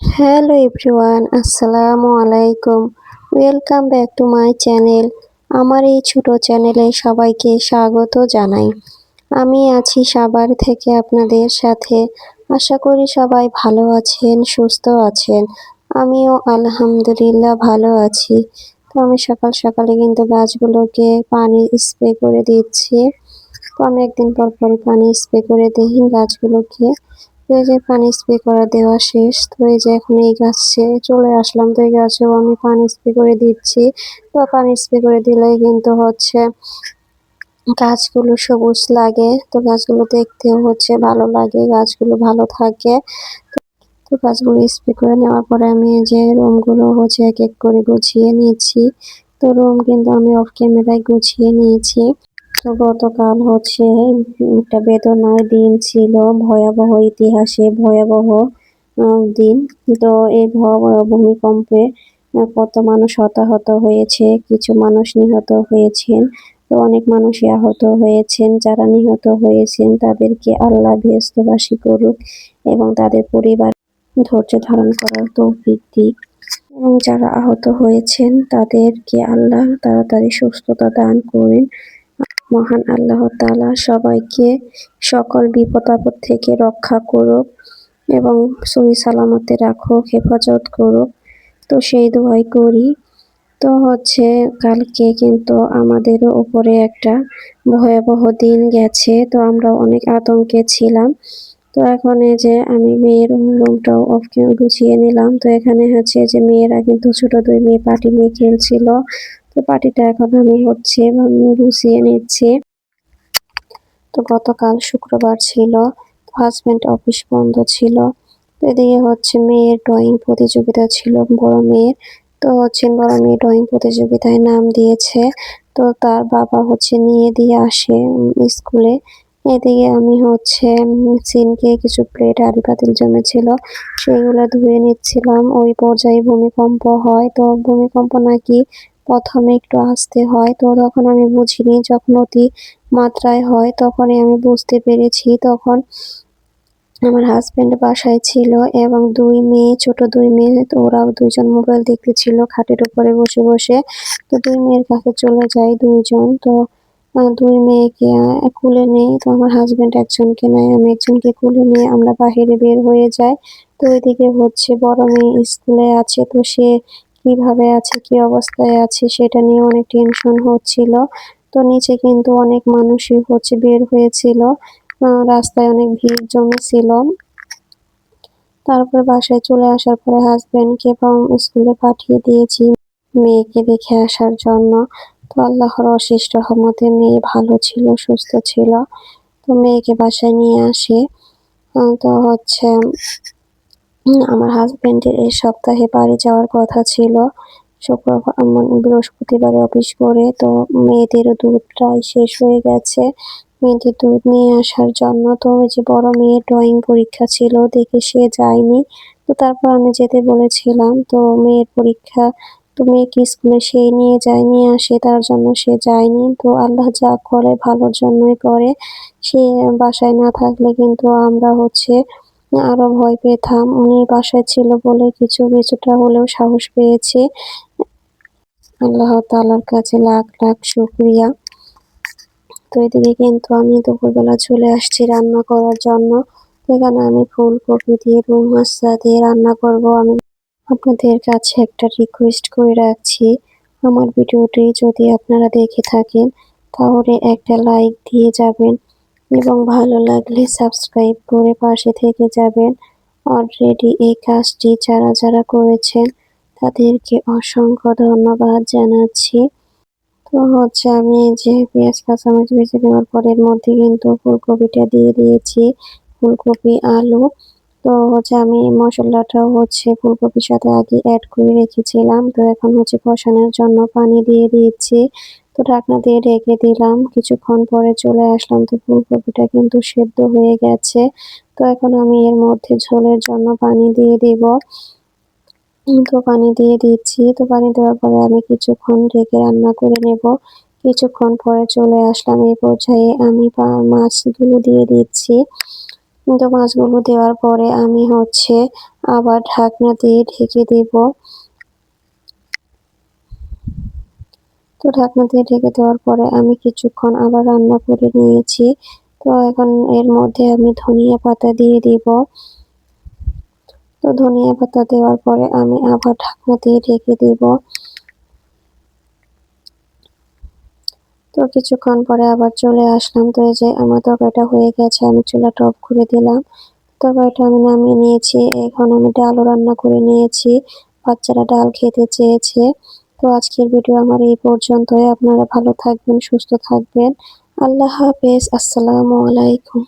Hello everyone, আসসালামু আলাইকুম। Welcome back to my channel. আমার এই ছোট চ্যানেলে সবাইকে স্বাগত জানাই। আমি আছি সাভার থেকে আপনাদের সাথে। আশা করি সবাই ভালো আছেন, সুস্থ আছেন। আমিও আলহামদুলিল্লাহ ভালো আছি। তো আমি সকাল সকালে কিন্তু গাছগুলোকে পানি স্প্রে করে দিচ্ছি। তো আমি একদিন পর পরই পানি স্প্রে করে দিই গাছগুলোকে। এই যে পানি স্প্রে করা দেওয়া শেষ, তো এই যে এখন এই গাছে চলে আসলাম, তো এই গাছেও আমি পানি স্প্রে করে দিচ্ছি। তো পানি স্প্রে করে দিলেই কিন্তু হচ্ছে গাছগুলো সবুজ লাগে, তো গাছগুলো দেখতেও হচ্ছে ভালো লাগে, গাছগুলো ভালো থাকে। তো গাছগুলো স্প্রে করে নেওয়ার পরে আমি যে রুমগুলো হচ্ছে এক এক করে গুছিয়ে নিয়েছি। তো রুম কিন্তু আমি অফ ক্যামেরায় গুছিয়ে নিয়েছি। তো গতকাল হচ্ছে একটা বেদনার দিন ছিল, ভয়াবহ ইতিহাসে ভয়াবহ দিন। তো এই ভয়াবহ ভূমিকম্পে কত মানুষ হতাহত হয়েছে, কিছু মানুষ নিহত হয়েছেন, তো অনেক মানুষই আহত হয়েছেন। যারা নিহত হয়েছেন, তাদেরকে আল্লাহ বেহস্তবাসী করুক এবং তাদের পরিবার ধৈর্য ধারণ করার তৌফিক দিক। এবং যারা আহত হয়েছেন, তাদেরকে আল্লাহ তাড়াতাড়ি সুস্থতা দান করেন। মহান আল্লাহ তাআলা সবাইকে সকল বিপদ আপদ থেকে রক্ষা করুক এবং সহি সালামতে রাখুক, হেফাজত করুক। তো সেই দোয়াই করি। তো হচ্ছে কালকে কিন্তু আমাদেরও উপরে একটা ভয়াবহ দিন গেছে। তো আমরা অনেক আতঙ্কে ছিলাম। তো এখন যে আমি মেয়ের রুমটাও গুছিয়ে নিলাম। তো এখানে হচ্ছে যে মেয়েরা কিন্তু ছোট দুই মেয়ে, পাটি নিয়ে খেলছিল। তো পাটিটা এখন আমি হচ্ছে গুছিয়ে নিচ্ছি। তো গতকাল শুক্রবার ছিল হাজব্যান্ড অফিস বন্ধ ছিল। এদিকে হচ্ছে মেয়ের ড্রয়িং প্রতিযোগিতা ছিল, বড় মেয়ের। তো হচ্ছে বড় মেয়ে ড্রয়িং প্রতিযোগিতায় নাম দিয়েছে। তো তার বাবা হচ্ছে নিয়ে দিয়ে আসে স্কুলে। এদিকে আমি হচ্ছে সিনকে কিছু প্লেট আড়ি পাতিল জমেছিল সেগুলো ধুয়ে নিচ্ছিলাম। ওই পর্যায়ে ভূমিকম্প হয়। তো ভূমিকম্প নাকি প্রথমে একটু আসতে হয়। তো তখন আমি বুঝিনি, যখন অতি মাত্রায় হয় তখনই আমি বুঝতে পেরেছি। তখন আমার হাজব্যান্ড বাসায় ছিল এবং দুই মেয়ে, ছোট দুই মেয়ে, তো ওরাও দুইজন মোবাইল দেখতেছিল, খাটের উপরে বসে বসে। তো দুই মেয়ের কাছে চলে যায় দুইজন। তো দুই মেয়েকে কুলে নেই। তো আমার হাজব্যান্ড একজনকে নেয়, আমি একজনকে কুলে নিয়ে আমরা বাহিরে বের হয়ে যাই। তো এদিকে হচ্ছে বড় মেয়ে স্কুলে আছে, তো সে কীভাবে আছে, কি অবস্থায় আছে, সেটা নিয়ে অনেক টেনশন হচ্ছিল। তো নিচে কিন্তু অনেক মানুষই হচ্ছে বের হয়েছিল। রাস্তায় অনেক ভিড় জমেছিল। তারপর বাসায় চলে আসার পরে হাজবেন্ডকে এবং স্কুলে পাঠিয়ে দিয়েছি মেয়েকে দেখে আসার জন্য। তো আল্লাহর অশেষ রহমতে মেয়ে ভালো ছিল, সুস্থ ছিল। তো মেয়েকে বাসায় নিয়ে আসে। তো হচ্ছে আমার হাজব্যান্ডের এই সপ্তাহে বাড়ি যাওয়ার কথা ছিল। শুক্রবার বৃহস্পতিবারে অফিস করে, তো মেয়েদেরও দুধ প্রায় শেষ হয়ে গেছে। মেয়েদের দুধ নিয়ে আসার জন্য তো ওই যে বড় মেয়ের ড্রয়িং পরীক্ষা ছিল, দেখে সে যায়নি। তো তারপর আমি যেতে বলেছিলাম, তো মেয়ের পরীক্ষা, তো মেয়েকে স্কুলে সে নিয়ে যায়, নিয়ে আসে, তার জন্য সে যায়নি। তো আল্লাহ যা করে ভালোর জন্যই করে। সে বাসায় না থাকলে কিন্তু আমরা হচ্ছে আরও ভয় পেতাম উনি বাসায় ছিল বলে কিছু, কিছুটা হলেও সাহস পেয়েছি। আল্লাহ তাআলার কাছে লাখ লাখ শুক্রিয়া। তো এদিকে কিন্তু আমি দুপুরবেলা চলে আসছি রান্না করার জন্য। এখানে আমি ফুলকপি দিয়ে রুই মাছটা দিয়ে রান্না করব। আমি আপনাদের কাছে একটা রিকোয়েস্ট করে রাখছি। আমার ভিডিওটি যদি আপনারা দেখে থাকেন, তাহলে একটা লাইক দিয়ে যাবেন। এবং ভালো লাগলে সাবস্ক্রাইব করে পাশে থেকে যাবেন। অলরেডি এই কাজটি যারা যারা করেছেন, তাদেরকে অসংখ্য ধন্যবাদ জানাচ্ছি। তো হচ্ছে আমি যে পেঁয়াজ, কাঁচামরিচ ভেজে নেওয়ার পরের মধ্যে কিন্তু ফুলকপিটা দিয়ে দিয়েছি, ফুলকপি, আলু। তো হচ্ছে আমি মশলাটাও হচ্ছে ফুলকপির সাথে আগে অ্যাড করে রেখেছিলাম। তো এখন হচ্ছে কষানোর জন্য পানি দিয়ে দিচ্ছি তো ঢাকনা দিয়ে ঢেকে দিলাম। কিছুক্ষণ পরে চলে আসলাম। তো ফুলকপিটা কিন্তু সেদ্ধ হয়ে গেছে। তো এখন আমি এর মধ্যে ঝোলের জন্য পানি দিয়ে দিব। তো পানি দিয়ে দিচ্ছি। তো পানি দেওয়ার পরে আমি কিছুক্ষণ ঢেকে রান্না করে নেব। কিছুক্ষণ পরে চলে আসলাম এই পর্যায়ে। আমি মাছগুলো দিয়ে দিচ্ছি। তো মাছগুলো দেওয়ার পরে আমি হচ্ছে আবার ঢাকনা দিয়ে ঢেকে দেব। তো ঢাকনা দিয়ে ঢেকে দেওয়ার পরে আমি কিছুক্ষণ আবার রান্না করে নিয়েছি। তো এখন এর মধ্যে আমি ধনিয়া পাতা দিয়ে দিব। তো ধনিয়া পাতা দেওয়ার পরে আমি আবার ঢাকনা দিয়ে ঢেকে দেব। তো কিছুক্ষণ পরে আবার চলে আসলাম। তো এই যে আমার তরকারিটা হয়ে গেছে, আমি চুলাটা অফ করে দিলাম। তরকারিটা আমি নামিয়ে নিয়েছি। এখন আমি ডালও রান্না করে নিয়েছি। বাচ্চারা ডাল খেতে চেয়েছে। তো আজকের ভিডিও আমার এই পর্যন্তই। আপনারা ভালো থাকবেন, সুস্থ থাকবেন। আল্লাহ হাফেজ। আসসালামু আলাইকুম।